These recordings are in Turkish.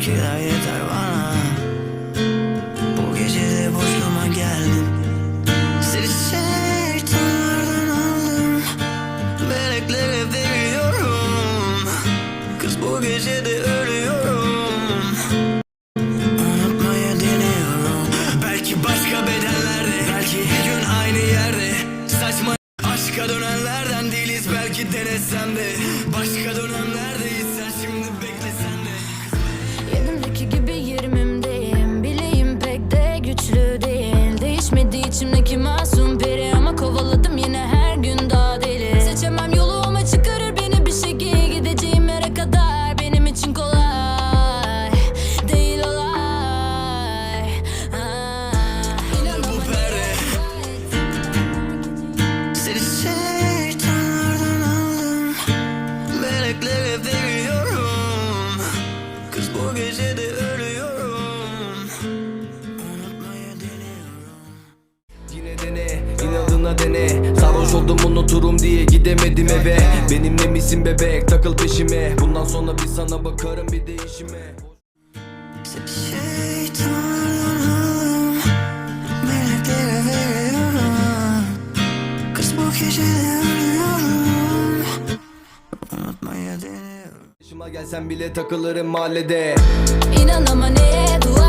Kira yeter bana. Bu gece de boşuma geldim. Seni şeytanlardan aldım. Meleklere veriyorum. Kız bu gece de ölüyorum. Unutmaya deniyorum. Belki başka bedenlerde Belki her gün aynı yerde. Saçma aşka dönenlerden değiliz Belki denesem de. Başka dönemlerdeyiz gidemedim eve. Benimle misin bebek takıl peşime. Bundan sonra bir sana bakarım bir de deniyorum Başıma gelsen bile takılırım mahallede. İnan ama neye dua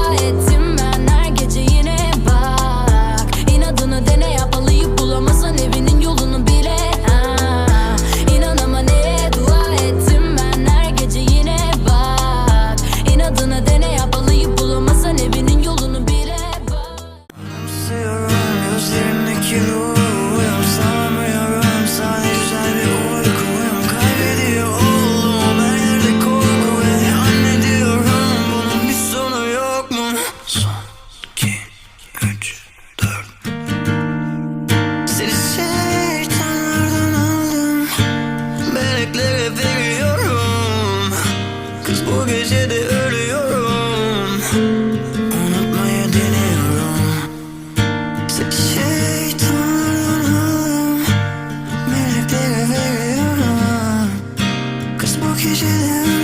you. Çok kişilerin